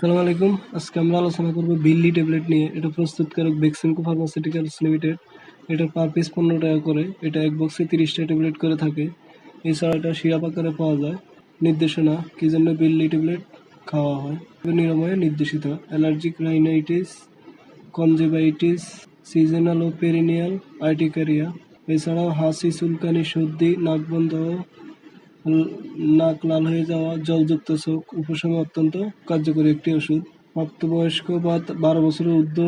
আসসালামু আলাইকুম। আজকে আমরা আলোচনা করব বিল্লি ট্যাবলেট নিয়ে। এটা প্রস্তুতকারক ভ্যাকসিনকো ফার্মাসিউটিক্যালস লিমিটেড। এটা পার পিস পনেরো টাকা করে। এটা এক বক্সে তিরিশটা ট্যাবলেট করে থাকে। এছাড়া এটা সিরাপ আকারে পাওয়া যায়। নির্দেশনা, কি জন্য বিল্লি ট্যাবলেট খাওয়া হয়? নিরাময়ে নির্দেশিত। অ্যালার্জিক রাইনাইটিস কনজেবাইটিস সিজনাল ও পেরিনিয়াল আর্টিকারিয়া। এছাড়াও হাসি, চুলকানি, সর্দি, নাক বন্ধ ল- নাক লাল হয়ে যাওয়া, জলযুক্ত চোখ উপশমে অত্যন্ত কার্যকরী একটি ওষুধ। প্রাপ্তবয়স্ক বা বারো বছরের ঊর্ধ্ব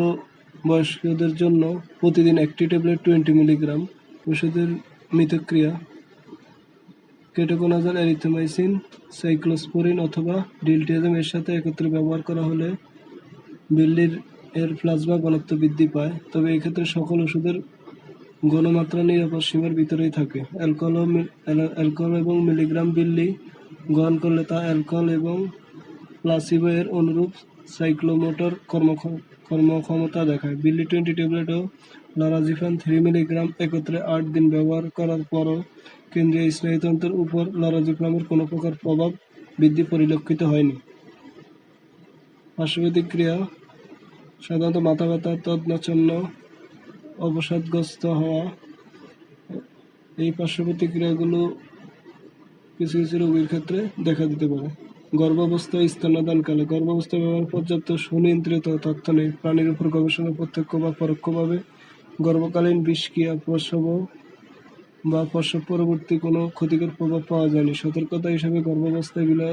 বয়স্কদের জন্য প্রতিদিন একটি ট্যাবলেট টোয়েন্টি মিলিগ্রাম। ওষুধের মিতক্রিয়া কেটোকোনাজাল, এরিথ্রোমাইসিন, সাইক্লোস্পোরিন অথবা ডিলটিয়াজম এর সাথে একত্রে ব্যবহার করা হলে বিল্লির এর প্লাজমা ঘনত্ব বৃদ্ধি পায়। তবে এক্ষেত্রে সকল ওষুধের গণমাত্রা নিরাপদ সীমার ভিতরেই থাকে। অ্যালকোহল অ্যালকোহল এবং মিলিগ্রাম বিল্লি গ্রহণ করলে তা অ্যালকোহল এবং প্লাসিবো এর অনুরূপ সাইক্লোমোটর কর্মক্ষ- কর্মক্ষমতা দেখায়। বিল্লি টোয়েন্টি ট্যাবলেট ও লরাজিফান থ্রি মিলিগ্রাম একত্রে আট দিন ব্যবহার করার পরও কেন্দ্রীয় স্নায়ুতন্ত্রের উপর লরাজিফামের কোনো প্রকার প্রভাব বৃদ্ধি পরিলক্ষিত হয়নি। পার্শ্বপ্রতিক্রিয়া সাধারণত মাথা ব্যথা তদনাচন্ন অবসাদগ্রস্ত হওয়া এই পার্শ্ব প্রতিক্রিয়াগুলো কিছু কিছু রোগীর ক্ষেত্রে দেখা দিতে পারে। গর্ভাবস্থা ও স্তন্যদানকালে গর্ভাবস্থা ব্যবহার পর্যাপ্ত সুনিয়ন্ত্রিত তথ্য নেই। প্রাণীর উপর গবেষণা, প্রত্যক্ষ বা পরোক্ষভাবে গর্ভকালীন বিষক্রিয়া, প্রসব বা প্রসব পরবর্তী কোনো ক্ষতিকর প্রভাব পাওয়া যায়নি। সতর্কতা হিসাবে গর্ভাবস্থায় বিলা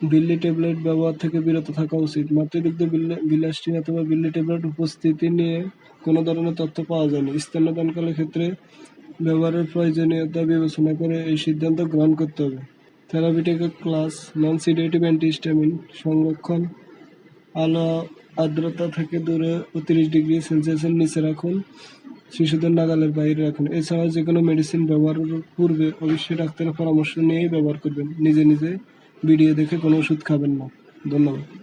বিল্লি ট্যাবলেট ব্যবহার থেকে বিরত থাকা উচিত। মাতৃদুগ্ধ বিলাসিনী অথবা বিল্লি ট্যাবলেট উপস্থিতি নিয়ে কোনো ধরনের তথ্য পাওয়া যায়নি। স্তন্যদানকালের ক্ষেত্রে ব্যবহারের প্রয়োজনীয়তা বিবেচনা করে এই সিদ্ধান্ত গ্রহণ করতে হবে। Therapeutic class non sedative antihistamine সংরক্ষণ, আলো আর্দ্রতা থেকে দূরে তিরিশ ডিগ্রি সেলসিয়াসের নিচে রাখুন, শিশুদের নাগালের বাইরে রাখুন। এছাড়াও যে কোনো মেডিসিন ব্যবহারের পূর্বে অবশ্যই ডাক্তারের পরামর্শ নিয়েই ব্যবহার করবেন। নিজে নিজে ভিডিও দেখে কোনো ওষুধ খাবেন না। ধন্যবাদ।